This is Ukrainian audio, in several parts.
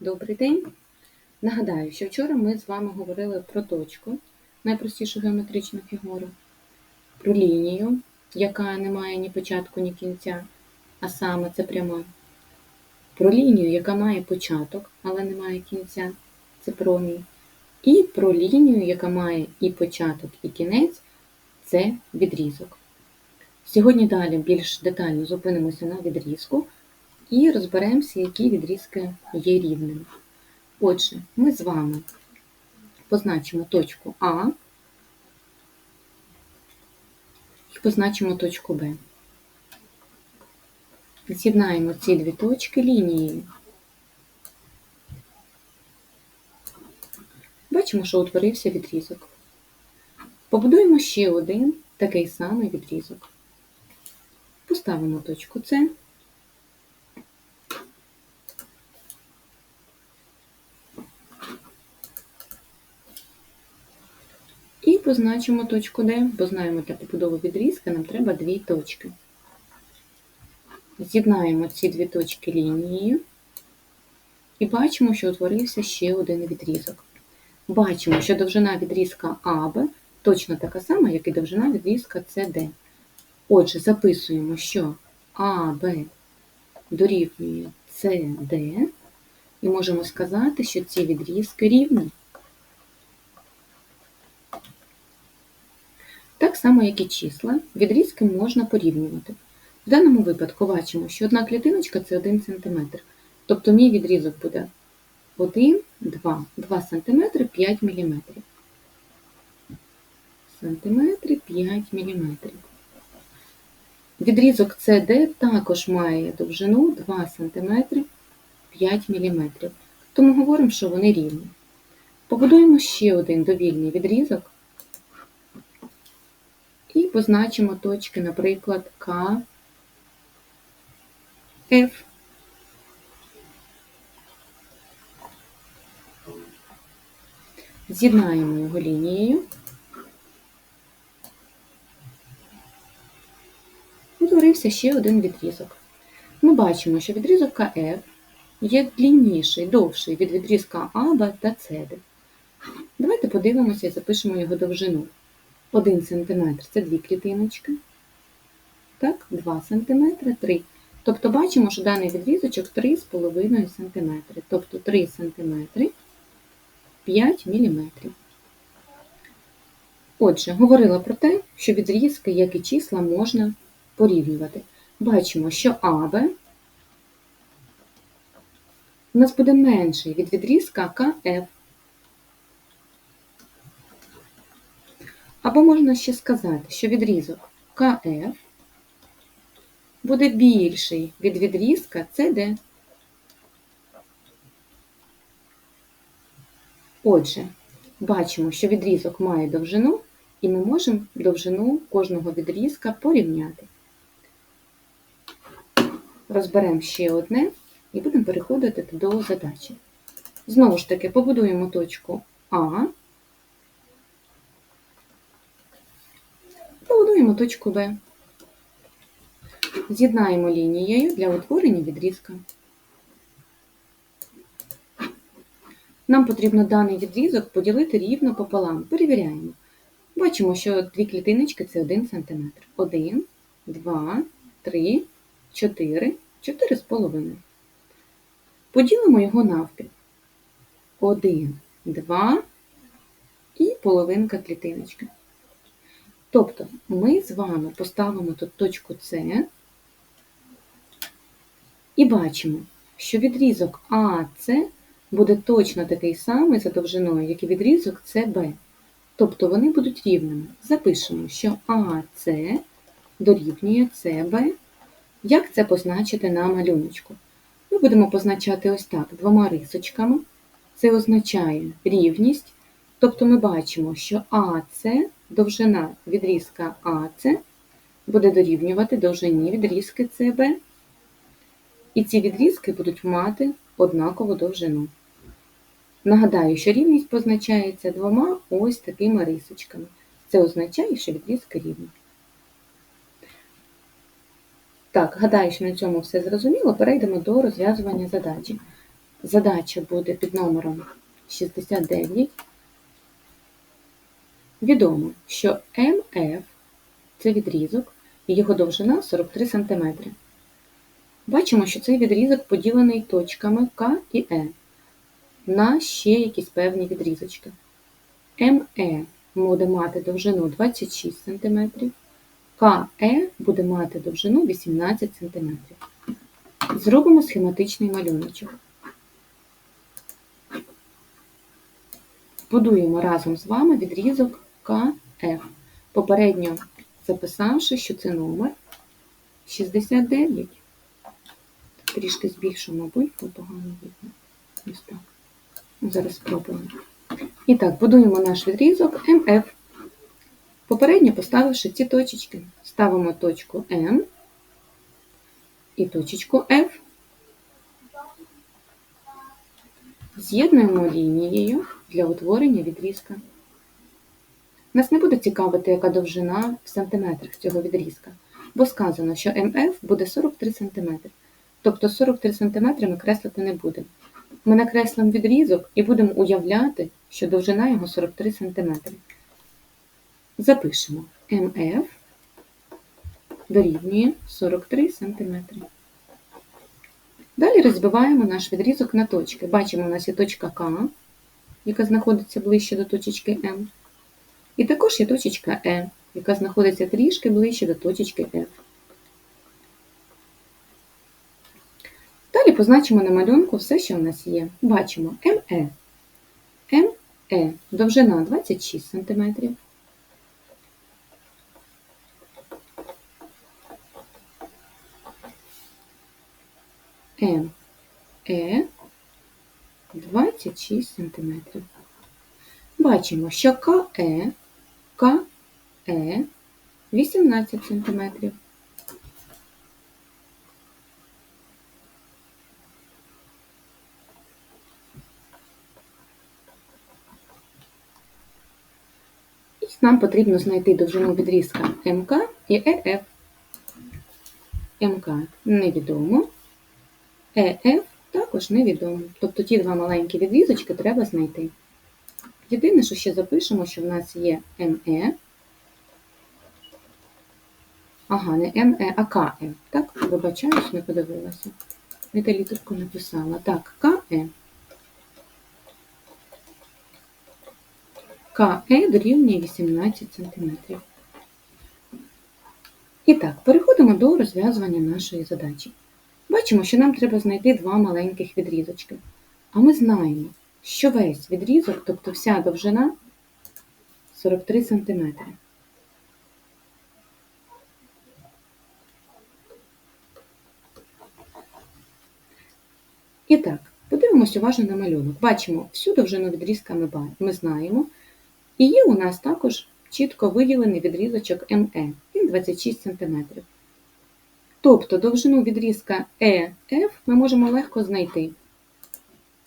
Добрий день! Нагадаю, що вчора ми з вами говорили про точку, найпростішу геометричну фігуру, про лінію, яка не має ні початку, ні кінця, а саме це пряма. Про лінію, яка має початок, але не має кінця, це промінь. І про лінію, яка має і початок, і кінець це відрізок. Сьогодні далі більш детально зупинимося на відрізку і розберемося, які відрізки є рівними. Отже, ми з вами позначимо точку А і позначимо точку Б. З'єднаємо ці дві точки лінією. Бачимо, що утворився відрізок. Побудуємо ще один такий самий відрізок. Поставимо точку С. позначимо точку Д, бо знаємо, для побудови відрізка нам треба дві точки. З'єднаємо ці дві точки лінією і бачимо, що утворився ще один відрізок. Бачимо, що довжина відрізка АБ точно така сама, як і довжина відрізка СД. Отже, записуємо, що АБ дорівнює СД, і можемо сказати, що ці відрізки рівні. Так само, як і числа, відрізки можна порівнювати. В даному випадку бачимо, що одна клітиночка це 1 см. Тобто мій відрізок буде 1, 2, 2 см, 5 мм. Сантиметри 5 мм. Відрізок CD також має довжину 2 см 5 мм. Тому говоримо, що вони рівні. Побудуємо ще один довільний відрізок і позначимо точки, наприклад, К, F. З'єднаємо його лінією. Утворився ще один відрізок. Ми бачимо, що відрізок КФ є длінніший, довший від відрізка АБ та СД. Давайте подивимося і запишемо його довжину. 1 см це дві клітиночки. Так, 2 см, 3. Тобто бачимо, що даний відрізочок 3,5 см. Тобто 3 см 5 мм. Отже, говорила про те, що відрізки, як і числа, можна порівнювати. Бачимо, що АБ у нас буде менший від відрізка КФ. Або можна ще сказати, що відрізок КФ буде більший від відрізка CD. Отже, бачимо, що відрізок має довжину, і ми можемо довжину кожного відрізка порівняти. Розберемо ще одне і будемо переходити до задачі. Знову ж таки, побудуємо точку А. Побудуємо точку Б. З'єднаємо лінією для утворення відрізка. Нам потрібно даний відрізок поділити рівно пополам. Перевіряємо. Бачимо, що дві клітиночки це 1 см. 1, 2, 3, 4, 4 з половиною. Поділимо його навпіл. 1, 2 і половинка клітиночки. Тобто ми з вами поставимо тут точку С і бачимо, що відрізок АС буде точно такий самий за довжиною, як і відрізок СБ. Тобто вони будуть рівними. Запишемо, що АС дорівнює СБ. Як це позначити на малюночку? Ми будемо позначати ось так двома рисочками. Це означає рівність. Тобто ми бачимо, що АС довжина відрізка АС буде дорівнювати довжині відрізки СБ. І ці відрізки будуть мати однакову довжину. Нагадаю, що рівність позначається двома ось такими рисочками. Це означає, що відрізки рівні. Так, гадаю, що на цьому все зрозуміло. Перейдемо до розв'язування задачі. задача буде під номером 69. Відомо, що МФ це відрізок, і його довжина 43 см. Бачимо, що цей відрізок поділений точками К і Е на ще якісь певні відрізочки. МЕ буде мати довжину 26 см, КЕ буде мати довжину 18 см. Зробимо схематичний малюночок. Будуємо разом з вами відрізок КФ, попередньо записавши, що це номер 69. Трішки збільшу, мабуть, бо погано видно. Ось так. Зараз спробуємо. І так, будуємо наш відрізок МФ. Попередньо поставивши ці точечки, ставимо точку М і точечку F. З'єднуємо лінією для утворення відрізка. Нас не буде цікавити, яка довжина в сантиметрах цього відрізка, бо сказано, що МФ буде 43 см. Тобто 43 см ми креслити не будемо. Ми накреслимо відрізок і будемо уявляти, що довжина його 43 см. Запишемо МФ дорівнює 43 см. Далі розбиваємо наш відрізок на точки. Бачимо, у нас є точка К, яка знаходиться ближче до точечки М. І також є точечка Е, яка знаходиться трішки ближче до точечки F. Далі позначимо на малюнку все, що в нас є. Бачимо МЕ. МЕ довжина 26 см. МЕ 26 см. Бачимо, що КЕ, КЕ 18 см. І нам потрібно знайти довжину відрізка МК і ЕФ. МК невідомо, ЕФ також невідомо. Тобто ті два маленькі відрізочки треба знайти. Єдине, що ще запишемо, що в нас є МЕ. Ага, не МЕ, а КЕ. Так, вибачаюсь, не подивилася. Літерку написала. Так, КЕ. КЕ дорівнює 18 см. І так, переходимо до розв'язування нашої задачі. Бачимо, що нам треба знайти два маленьких відрізочки. А ми знаємо, що весь відрізок, тобто вся довжина 43 см. І так, подивимося уважно на малюнок. Бачимо, всю довжину відрізка ми, ми знаємо. І є у нас також чітко виділений відрізочок МЕ, він 26 см. Тобто довжину відрізка ЕФ ми можемо легко знайти.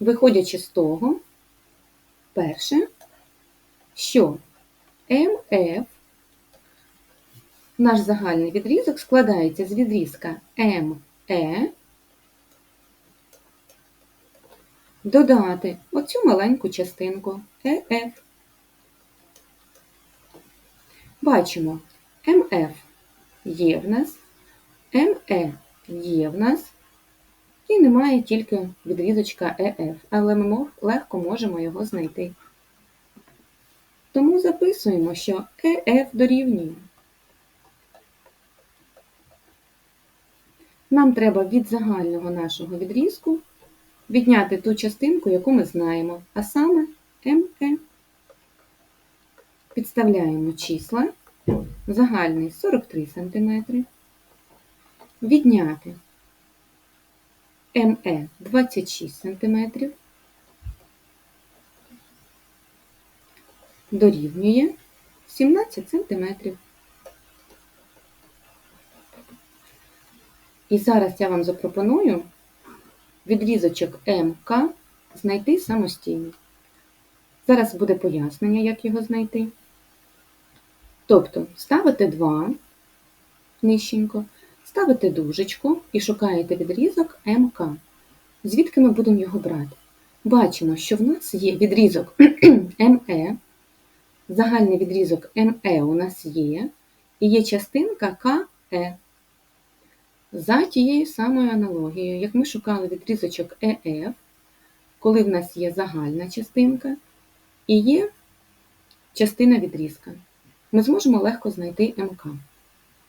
Виходячи з того, перше, що МФ, наш загальний відрізок складається з відрізка МЕ, додати оцю маленьку частинку ЕФ. Бачимо, МФ є в нас, МЕ є в нас. І немає тільки відрізочка ЕФ, але ми легко можемо його знайти. Тому записуємо, що ЕФ дорівнює. Нам треба від загального нашого відрізку відняти ту частинку, яку ми знаємо, а саме МЕ. Підставляємо числа. Загальний 43 см. Відняти МЕ 26 см, дорівнює 17 см. І зараз я вам запропоную відрізочок МК знайти самостійно. Зараз буде пояснення, як його знайти. Тобто ставите 2 нижченько, ставите дужечку і шукаєте відрізок МК. Звідки ми будемо його брати? Бачимо, що в нас є відрізок МЕ, загальний відрізок МЕ у нас є, і є частинка КЕ. За тією самою аналогією, як ми шукали відрізочок ЕФ, коли в нас є загальна частинка і є частина відрізка, ми зможемо легко знайти МК.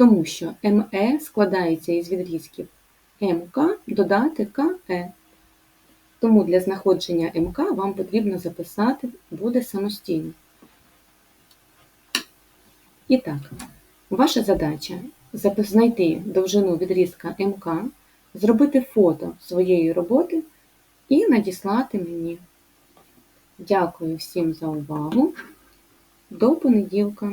Тому що МЕ складається із відрізків МК додати КЕ. Тому для знаходження МК вам потрібно записати буде самостійно. І так, ваша задача знайти довжину відрізка МК, зробити фото своєї роботи і надіслати мені. Дякую всім за увагу. До понеділка!